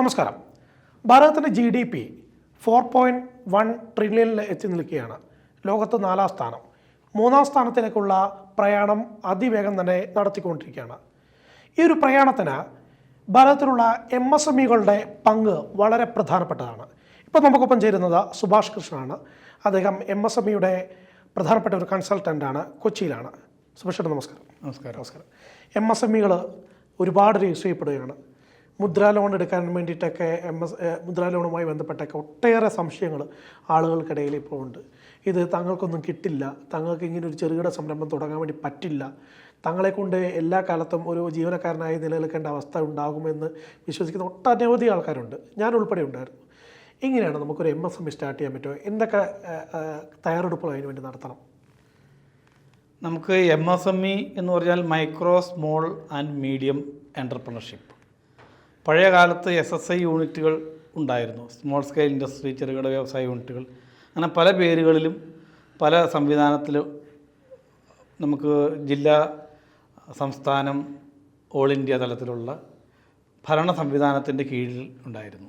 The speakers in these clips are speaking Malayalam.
നമസ്കാരം. ഭാരതത്തിന്റെ G D P four point one ട്രില്യണിൽ എത്തി നിൽക്കുകയാണ്. ലോകത്ത് നാലാം സ്ഥാനം. മൂന്നാം സ്ഥാനത്തിലേക്കുള്ള പ്രയാണം അതിവേഗം തന്നെ നടത്തിക്കൊണ്ടിരിക്കുകയാണ്. ഈ ഒരു പ്രയാണത്തിന് ഭാരതത്തിലുള്ള എം എസ് എം ഇകളുടെ പങ്ക് വളരെ പ്രധാനപ്പെട്ടതാണ്. ഇപ്പോൾ നമുക്കൊപ്പം ചേരുന്നത് സുഭാഷ് കൃഷ്ണനാണ്. അദ്ദേഹം എം എസ് എം ഇയുടെ പ്രധാനപ്പെട്ട ഒരു കൺസൾട്ടന്റാണ് കൊച്ചിയിലാണ്. സുഭാഷ് നമസ്കാരം. നമസ്കാരം. നമസ്കാരം. എം എസ് എം ഇകൾ ഒരുപാട് രജിസ്റ്റർ ചെയ്യപ്പെടുകയാണ് മുദ്രാ ലോൺ എടുക്കാൻ വേണ്ടിയിട്ടൊക്കെ എം എസ് മുദ്രാ ലോണുമായി ബന്ധപ്പെട്ടൊക്കെ ഒട്ടേറെ സംശയങ്ങൾ ആളുകൾക്കിടയിൽ ഇപ്പോൾ ഉണ്ട്. ഇത് തങ്ങൾക്കൊന്നും കിട്ടില്ല. തങ്ങൾക്ക് ഇങ്ങനെ ഒരു ചെറുകിട സംരംഭം തുടങ്ങാൻ വേണ്ടി പറ്റില്ല. തങ്ങളെക്കൊണ്ട് എല്ലാ കാലത്തും ഒരു ജീവനക്കാരനായി നിലനിൽക്കേണ്ട അവസ്ഥ ഉണ്ടാകുമെന്ന് വിശ്വസിക്കുന്ന ഒട്ടനവധി ആൾക്കാരുണ്ട്. ഞാൻ ഉൾപ്പെടെ ഉണ്ടായിരുന്നു. ഇങ്ങനെയാണ് നമുക്കൊരു എം എസ് എം സ്റ്റാർട്ട് ചെയ്യാൻ പറ്റുമോ എന്തൊക്കെ തയ്യാറെടുപ്പുകൾ അതിന് വേണ്ടി നടത്തണം? നമുക്ക് എം എസ് എം ഇ എന്ന് പറഞ്ഞാൽ മൈക്രോ സ്മോൾ ആൻഡ് മീഡിയം എന്റർപ്രണർഷിപ്പ് പഴയ കാലത്ത് എസ് എസ് ഐ യൂണിറ്റുകൾ ഉണ്ടായിരുന്നു. സ്മോൾ സ്കെയിൽ ഇൻഡസ്ട്രി ചെറുകിട വ്യവസായ യൂണിറ്റുകൾ. അങ്ങനെ പല പേരുകളിലും പല സംവിധാനത്തിലും നമുക്ക് ജില്ലാ സംസ്ഥാനം ഓൾ ഇന്ത്യ തലത്തിലുള്ള ഭരണ സംവിധാനത്തിന്റെ കീഴിൽ ഉണ്ടായിരുന്നു.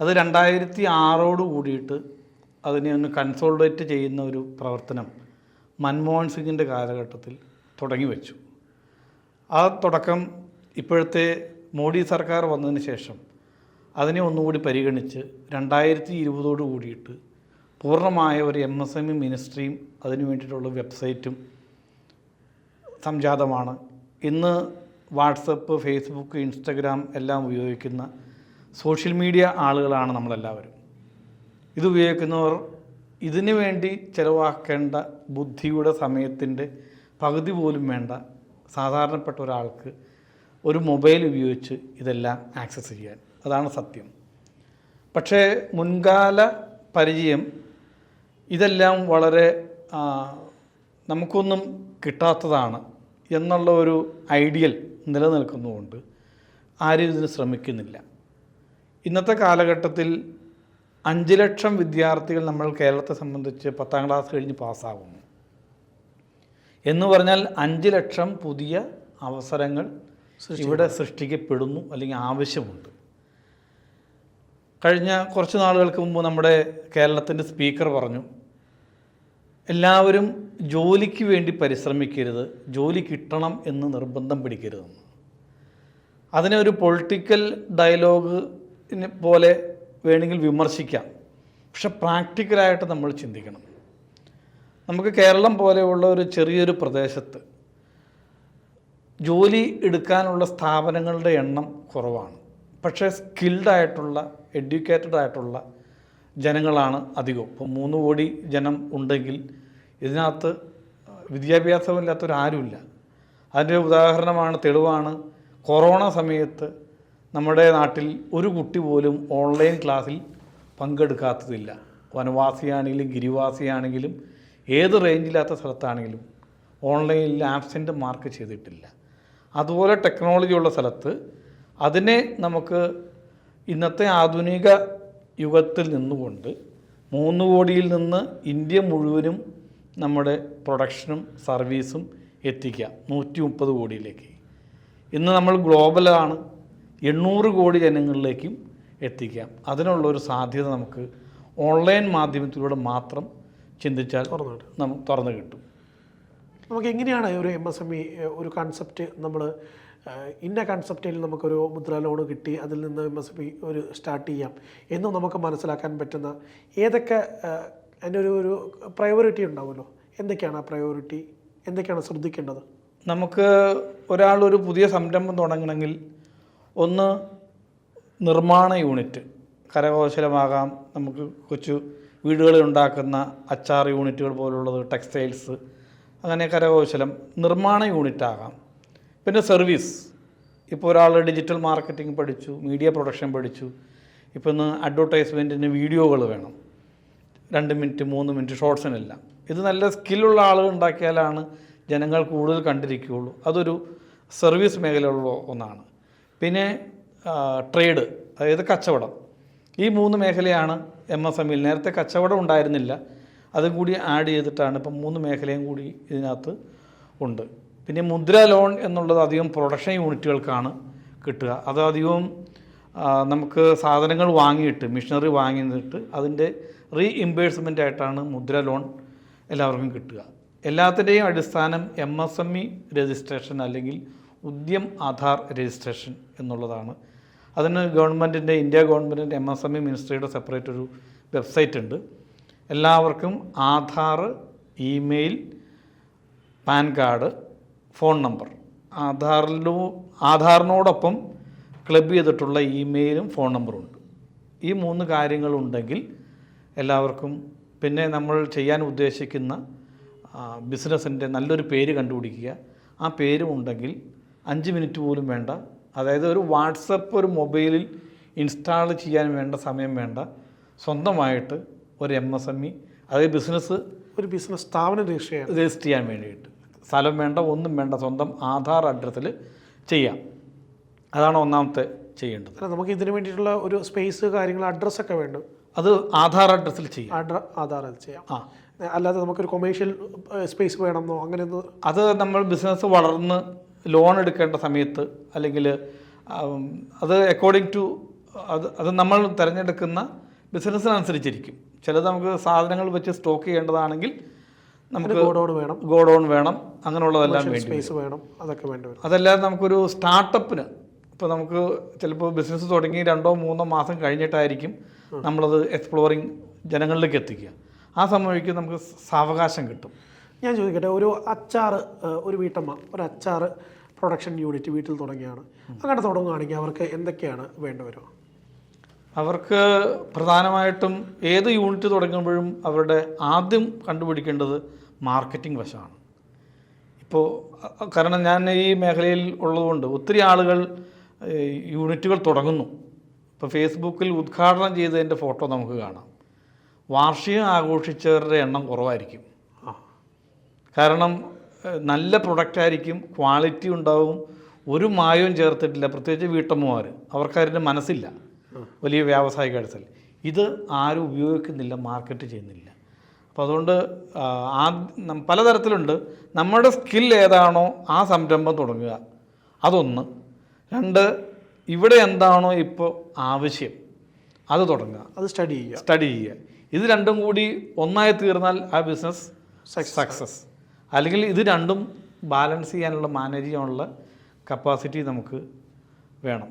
അത് രണ്ടായിരത്തി ആറോട് കൂടിയിട്ട് അതിനെ ഒന്ന് കൺസോൾഡേറ്റ് ചെയ്യുന്ന ഒരു പ്രവർത്തനം മൻമോഹൻ സിംഗിന്റെ കാലഘട്ടത്തിൽ തുടങ്ങി വെച്ചു. ആ തുടക്കം ഇപ്പോഴത്തെ മോഡി സർക്കാർ വന്നതിന് ശേഷം അതിനെ ഒന്നുകൂടി പരിഗണിച്ച് രണ്ടായിരത്തി ഇരുപതോട് കൂടിയിട്ട് പൂർണമായ ഒരു എം എസ് എം ഇ മിനിസ്ട്രിയും അതിനു വേണ്ടിയിട്ടുള്ള വെബ്സൈറ്റും സംജാതമാണ്. ഇന്ന് വാട്സപ്പ് ഫേസ്ബുക്ക് ഇൻസ്റ്റഗ്രാം എല്ലാം ഉപയോഗിക്കുന്ന സോഷ്യൽ മീഡിയ ആളുകളാണ് നമ്മളെല്ലാവരും. ഇത് ഉപയോഗിക്കുന്നവർ ഇതിനു വേണ്ടി ചിലവാക്കേണ്ട ബുദ്ധിയുടെ സമയത്തിന്റെ പകുതി പോലും വേണ്ട സാധാരണപ്പെട്ട ഒരാൾക്ക് ഒരു മൊബൈൽ ഉപയോഗിച്ച് ഇതെല്ലാം ആക്സസ് ചെയ്യാൻ. അതാണ് സത്യം. പക്ഷേ മുൻകാല പരിചയം ഇതെല്ലാം വളരെ നമുക്കൊന്നും കിട്ടാത്തതാണ് എന്നുള്ള ഒരു ഐഡിയൽ നിലനിൽക്കുന്നതുകൊണ്ട് ആരും ഇതിന് ശ്രമിക്കുന്നില്ല. ഇന്നത്തെ കാലഘട്ടത്തിൽ അഞ്ച് ലക്ഷം വിദ്യാർത്ഥികൾ നമ്മൾ കേരളത്തെ സംബന്ധിച്ച് പത്താം ക്ലാസ് കഴിഞ്ഞ് പാസ്സാകുന്നു എന്ന് പറഞ്ഞാൽ അഞ്ച് ലക്ഷം പുതിയ അവസരങ്ങൾ ഇവിടെ സൃഷ്ടിക്കപ്പെടുന്നു അല്ലെങ്കിൽ ആവശ്യമുണ്ട്. കഴിഞ്ഞ കുറച്ച് നാളുകൾക്ക് മുമ്പ് നമ്മുടെ കേരളത്തിന്റെ സ്പീക്കർ പറഞ്ഞു എല്ലാവരും ജോലിക്ക് വേണ്ടി പരിശ്രമിക്കരുത് ജോലി കിട്ടണം എന്ന് നിർബന്ധം പിടിക്കരുതെന്ന്. അതിനെ ഒരു പൊളിറ്റിക്കൽ ഡയലോഗ് പോലെ വേണമെങ്കിൽ വിമർശിക്കാം. പക്ഷെ പ്രാക്ടിക്കലായിട്ട് നമ്മൾ ചിന്തിക്കണം. നമുക്ക് കേരളം പോലെയുള്ള ഒരു ചെറിയൊരു പ്രദേശത്ത് ജോലി എടുക്കാനുള്ള സ്ഥാപനങ്ങളുടെ എണ്ണം കുറവാണ്. പക്ഷേ സ്കിൽഡ് ആയിട്ടുള്ള എഡ്യൂക്കേറ്റഡ് ആയിട്ടുള്ള ജനങ്ങളാണ് അധികം ഇപ്പോൾ മൂന്ന് കോടി ജനം ഉണ്ടെങ്കിൽ ഇതിനകത്ത് വിദ്യാഭ്യാസമില്ലാത്തൊരാരുമില്ല അതിന്റെ ഉദാഹരണമാണ് തെളിവാണ്. കൊറോണ സമയത്ത് നമ്മുടെ നാട്ടിൽ ഒരു കുട്ടി പോലും ഓൺലൈൻ ക്ലാസ്സിൽ പങ്കെടുക്കാത്തതില്ല. വനവാസിയാണെങ്കിലും ഗിരിവാസിയാണെങ്കിലും ഏത് റേഞ്ചില്ലാത്ത സ്ഥലത്താണെങ്കിലും ഓൺലൈനിൽ ആബ്സെന്റ് മാർക്ക് ചെയ്തിട്ടില്ല. അതുപോലെ ടെക്നോളജി ഉള്ള സ്ഥലത്ത് അതിനെ നമുക്ക് ഇന്നത്തെ ആധുനിക യുഗത്തിൽ നിന്നുകൊണ്ട് മൂന്ന് കോടിയിൽ നിന്ന് ഇന്ത്യ മുഴുവനും നമ്മുടെ പ്രൊഡക്ഷനും സർവീസും എത്തിക്കാം നൂറ്റി മുപ്പത് കോടിയിലേക്ക്. ഇന്ന് നമ്മൾ ഗ്ലോബലാണ് എണ്ണൂറ് കോടി ജനങ്ങളിലേക്കും എത്തിക്കാം. അതിനുള്ളൊരു സാധ്യത നമുക്ക് ഓൺലൈൻ മാധ്യമത്തിലൂടെ മാത്രം ചിന്തിച്ചാൽ തുറന്നു കിട്ടും. തുറന്നു കിട്ടും. നമുക്ക് എങ്ങനെയാണ് ഒരു എം എസ് എം ഇ ഒരു കൺസെപ്റ്റ് നമ്മൾ ഇന്ന കൺസെപ്റ്റിൽ നമുക്കൊരു മുദ്ര ലോൺ കിട്ടി അതിൽ നിന്ന് എം എസ് എം ഇ ഒരു സ്റ്റാർട്ട് ചെയ്യാം എന്ന് നമുക്ക് മനസ്സിലാക്കാൻ പറ്റുന്ന ഏതൊക്കെ അതിന്റെ ഒരു ഒരു പ്രയോറിറ്റി ഉണ്ടാവുമല്ലോ? എന്തൊക്കെയാണ് ആ പ്രയോറിറ്റി എന്തൊക്കെയാണ് ശ്രദ്ധിക്കേണ്ടത്? നമുക്ക് ഒരാൾ ഒരു പുതിയ സംരംഭം തുടങ്ങണമെങ്കിൽ ഒന്ന് നിർമ്മാണ യൂണിറ്റ് കരകൗശലമാകാം നമുക്ക് കൊച്ചു വീടുകളിൽ ഉണ്ടാക്കുന്ന അച്ചാർ യൂണിറ്റുകൾ പോലുള്ളത് ടെക്സ്റ്റൈൽസ് അങ്ങനെ കരകൗശലം നിർമ്മാണ യൂണിറ്റാകാം. പിന്നെ സർവീസ് ഇപ്പോൾ ഒരാൾ ഡിജിറ്റൽ മാർക്കറ്റിംഗ് പഠിച്ചു മീഡിയ പ്രൊഡക്ഷൻ പഠിച്ചു. ഇപ്പോൾ ഇന്ന് അഡ്വർടൈസ്മെന്റിന് വീഡിയോകൾ വേണം. രണ്ട് മിനിറ്റ് മൂന്ന് മിനിറ്റ് ഷോർട്സിനെല്ലാം ഇത് നല്ല സ്കില്ലുള്ള ആളുകൾ ഉണ്ടാക്കിയാലാണ് ജനങ്ങൾ കൂടുതൽ കണ്ടിരിക്കുകയുള്ളൂ. അതൊരു സർവീസ് മേഖലയുള്ള ഒന്നാണ്. പിന്നെ ട്രേഡ് അതായത് കച്ചവടം. ഈ മൂന്ന് മേഖലയാണ് എം എസ് എം ഇയിൽ നേരത്തെ കച്ചവടം ഉണ്ടായിരുന്നില്ല. അതും കൂടി ആഡ് ചെയ്തിട്ടാണ് ഇപ്പം മൂന്ന് മേഖലയും കൂടി ഇതിനകത്ത് ഉണ്ട്. പിന്നെ മുദ്ര ലോൺ എന്നുള്ളത് അധികം പ്രൊഡക്ഷൻ യൂണിറ്റുകൾക്കാണ് കിട്ടുക. അത് അധികവും നമുക്ക് സാധനങ്ങൾ വാങ്ങിയിട്ട് മിഷനറി വാങ്ങിയിട്ട് അതിന്റെ റീ ഇംബേഴ്സ്മെന്റ് ആയിട്ടാണ് മുദ്ര ലോൺ എല്ലാവർക്കും കിട്ടുക. എല്ലാത്തിന്റെയും അടിസ്ഥാനം M S M E registration അല്ലെങ്കിൽ ഉദ്യം ആധാർ രജിസ്ട്രേഷൻ എന്നുള്ളതാണ്. അതിന് ഗവൺമെന്റിന്റെ ഇന്ത്യ ഗവൺമെന്റിന്റെ എം എസ് എം ഇ മിനിസ്ട്രിയുടെ സെപ്പറേറ്റ് ഒരു വെബ്സൈറ്റ് ഉണ്ട്. എല്ലാവർക്കും Aadhaar email PAN card phone number. ആധാറിലോ ആധാറിനോടൊപ്പം ക്ലബ് ചെയ്തിട്ടുള്ള ഇമെയിലും ഫോൺ നമ്പറും ഉണ്ട് ഈ മൂന്ന് കാര്യങ്ങളുണ്ടെങ്കിൽ എല്ലാവർക്കും പിന്നെ നമ്മൾ ചെയ്യാൻ ഉദ്ദേശിക്കുന്ന ബിസിനസ്സിന്റെ നല്ലൊരു പേര് കണ്ടുപിടിക്കുക. ആ പേരും ഉണ്ടെങ്കിൽ അഞ്ച് മിനിറ്റ് പോലും വേണ്ട. അതായത് ഒരു വാട്സപ്പ് ഒരു മൊബൈലിൽ ഇൻസ്റ്റാൾ ചെയ്യാൻ വേണ്ട സമയം വേണ്ട. സ്വന്തമായിട്ട് ഒരു എം എസ് എം ഇ അതായത് ബിസിനസ് ഒരു ബിസിനസ് സ്ഥാപനം രജിസ്റ്റർ ചെയ്യാൻ. രജിസ്റ്റർ ചെയ്യാൻ വേണ്ടിയിട്ട്. സ്ഥലം വേണ്ട ഒന്നും വേണ്ട സ്വന്തം ആധാർ അഡ്രസ്സിൽ ചെയ്യാം. അതാണ് ഒന്നാമത്തെ ചെയ്യേണ്ടത്. അല്ല നമുക്ക് ഇതിന് വേണ്ടിയിട്ടുള്ള ഒരു സ്പേസ് കാര്യങ്ങൾ അഡ്രസ്സൊക്കെ വേണം അത് ആധാർ അഡ്രസ്സിൽ ചെയ്യാം. അഡ്ര ആധാർ അത് ചെയ്യാം. ആ. അല്ലാതെ നമുക്കൊരു കൊമേഴ്ഷ്യൽ സ്പേസ് വേണമെന്നോ അങ്ങനെയൊന്നും. അത് നമ്മൾ ബിസിനസ് വളർന്ന് ലോൺ എടുക്കേണ്ട സമയത്ത് അല്ലെങ്കിൽ അത് അക്കോർഡിംഗ് ടു അത് അത് നമ്മൾ തിരഞ്ഞെടുക്കുന്ന ബിസിനസ്സിനനുസരിച്ചിരിക്കും ചിലത് നമുക്ക് സാധനങ്ങൾ വെച്ച് സ്റ്റോക്ക് ചെയ്യേണ്ടതാണെങ്കിൽ നമുക്ക് ഗോഡൗൺ വേണം. ഗോഡൗൺ വേണം. അങ്ങനെയുള്ളതെല്ലാം വേണ്ടി. സ്പേസ് വേണം. അതൊക്കെ വേണ്ടി വരും. അതല്ലാതെ നമുക്കൊരു സ്റ്റാർട്ടപ്പിന് ഇപ്പോൾ നമുക്ക് ചിലപ്പോൾ ബിസിനസ് തുടങ്ങി രണ്ടോ മൂന്നോ മാസം കഴിഞ്ഞിട്ടായിരിക്കും നമ്മളത് എക്സ്പ്ലോറിങ് ജനങ്ങളിലേക്ക് എത്തിക്കുക. ആ സമയത്ത് നമുക്ക് സാവകാശം കിട്ടും. ഞാൻ ചോദിക്കട്ടെ ഒരു അച്ചാർ ഒരു വീട്ടമ്മ ഒരു അച്ചാർ പ്രൊഡക്ഷൻ യൂണിറ്റ് വീട്ടിൽ തുടങ്ങിയാണ്. അങ്ങനെ തുടങ്ങുകയാണെങ്കിൽ അവർക്ക് എന്തൊക്കെയാണ് വേണ്ടിവരിക അവർക്ക് പ്രധാനമായിട്ടും ഏത് യൂണിറ്റ് തുടങ്ങുമ്പോഴും അവരുടെ ആദ്യം കണ്ടുപിടിക്കേണ്ടത് മാർക്കറ്റിംഗ് വശമാണ്. ഇപ്പോൾ കാരണം ഞാൻ ഈ മേഖലയിൽ ഉള്ളതുകൊണ്ട് ഒത്തിരി ആളുകൾ യൂണിറ്റുകൾ തുടങ്ങുന്നു. ഇപ്പോൾ ഫേസ്ബുക്കിൽ ഉദ്ഘാടനം ചെയ്തതിന്റെ ഫോട്ടോ നമുക്ക് കാണാം. വാർഷികം ആഘോഷിച്ചവരുടെ എണ്ണം കുറവായിരിക്കും. കാരണം നല്ല പ്രൊഡക്റ്റായിരിക്കും ക്വാളിറ്റി ഉണ്ടാവും ഒരു മായവും ചേർത്തിട്ടില്ല പ്രത്യേകിച്ച് വീട്ടമ്മമാർ അവർക്ക് അതിന്റെ മനസ്സില്ല. വലിയ വ്യാവസായിക അടുത്തൽ. ഇത് ആരും ഉപയോഗിക്കുന്നില്ല മാർക്കറ്റ് ചെയ്യുന്നില്ല. അപ്പോൾ അതുകൊണ്ട് ആ, ആ പലതരത്തിലുണ്ട്. നമ്മുടെ സ്കിൽ ഏതാണോ ആ സംരംഭം തുടങ്ങുക. അതൊന്ന്. രണ്ട് ഇവിടെ എന്താണോ ഇപ്പോൾ ആവശ്യം അത് തുടങ്ങുക. അത് സ്റ്റഡി ചെയ്യുക. സ്റ്റഡി ചെയ്യുക. ഇത് രണ്ടും കൂടി ഒന്നായി തീർന്നാൽ ആ ബിസിനസ് സക്സസ് അല്ലെങ്കിൽ ഇത് രണ്ടും ബാലൻസ് ചെയ്യാനുള്ള മാനേജ് ചെയ്യാനുള്ള കപ്പാസിറ്റി നമുക്ക് വേണം.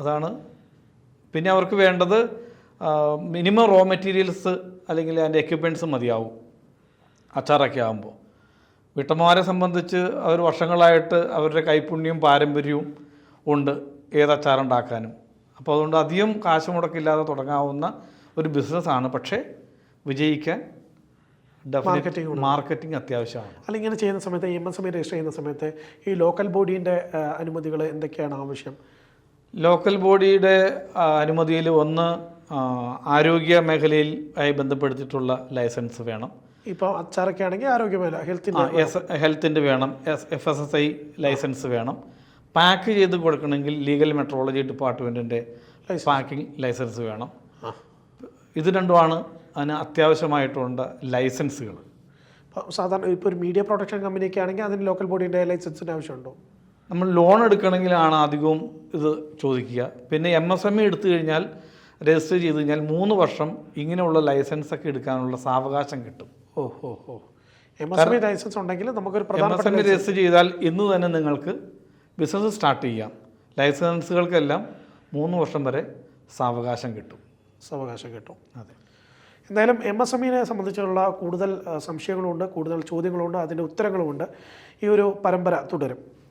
അതാണ് പിന്നെ അവർക്ക് വേണ്ടത് മിനിമം റോ മെറ്റീരിയൽസ് അല്ലെങ്കിൽ അതിന്റെ എക്യുപ്മെന്റ്സ് മതിയാവും അച്ചാറൊക്കെ ആകുമ്പോൾ വീട്ടമ്മമാരെ സംബന്ധിച്ച് അവർ വർഷങ്ങളായിട്ട് അവരുടെ കൈപുണ്യവും പാരമ്പര്യവും ഉണ്ട് ഏത് അച്ചാറുണ്ടാക്കാനും. അപ്പോൾ അതുകൊണ്ട് അധികം കാശ് മുടക്കില്ലാതെ തുടങ്ങാവുന്ന ഒരു ബിസിനസ്സാണ് പക്ഷേ വിജയിക്കാൻ മാർക്കറ്റിംഗ് മാർക്കറ്റിംഗ് അത്യാവശ്യമാണ്. അല്ല ഇങ്ങനെ ചെയ്യുന്ന സമയത്ത് എം എസ് എം രജിസ്റ്റർ ചെയ്യുന്ന സമയത്ത് ഈ ലോക്കൽ ബോഡീന്റെ അനുമതികൾ എന്തൊക്കെയാണ് ആവശ്യം? ലോക്കൽ ബോഡിയുടെ അനുമതിയിൽ ഒന്ന് ആരോഗ്യ മേഖലയിൽ ആയി ബന്ധപ്പെടുത്തിയിട്ടുള്ള ലൈസൻസ് വേണം. ഇപ്പോൾ അച്ചാറൊക്കെ ആണെങ്കിൽ ആരോഗ്യമേല ഹെൽത്തിന്റെ ഹെൽത്തിന്റെ വേണം. S F S S I licence വേണം. പാക്ക് ചെയ്ത് കൊടുക്കണമെങ്കിൽ ലീഗൽ മെട്രോളജി ഡിപ്പാർട്ട്മെന്റിന്റെ പാക്കിംഗ് ലൈസൻസ് വേണം. ഇത് രണ്ടുമാണ് അതിന് അത്യാവശ്യമായിട്ടുള്ള ലൈസൻസുകൾ. സാധാരണ ഇപ്പോൾ ഒരു മീഡിയ പ്രൊഡക്ഷൻ കമ്പനിയൊക്കെ ആണെങ്കിൽ അതിന് ലോക്കൽ ബോഡീന്റെ ലൈസൻസിന്റെ ആവശ്യമുണ്ടോ? നമ്മൾ ലോൺ എടുക്കണമെങ്കിലാണ് അധികവും ഇത് ചോദിക്കുക. പിന്നെ എം എസ് എം ഇ എടുത്തു കഴിഞ്ഞാൽ രജിസ്റ്റർ ചെയ്ത് കഴിഞ്ഞാൽ മൂന്ന് വർഷം ഇങ്ങനെയുള്ള ലൈസൻസ് ഒക്കെ എടുക്കാനുള്ള സാവകാശം കിട്ടും. ഓഹോ ഓ എം എസ് എം ലൈസൻസ് ഉണ്ടെങ്കിൽ നമുക്കൊരു എം പ്രധാനപ്പെട്ട എസ് എം ഇ രജിസ്റ്റർ ചെയ്താൽ ഇന്ന് തന്നെ നിങ്ങൾക്ക് ബിസിനസ് സ്റ്റാർട്ട് ചെയ്യാം. ലൈസൻസുകൾക്കെല്ലാം മൂന്ന് വർഷം വരെ സാവകാശം കിട്ടും. സാവകാശം കിട്ടും. അതെ. എന്തായാലും എം എസ് എം ഇനെ സംബന്ധിച്ചുള്ള കൂടുതൽ സംശയങ്ങളുണ്ട് കൂടുതൽ ചോദ്യങ്ങളുണ്ട് അതിന്റെ ഉത്തരങ്ങളുമുണ്ട്. ഈ ഒരു പരമ്പര തുടരും.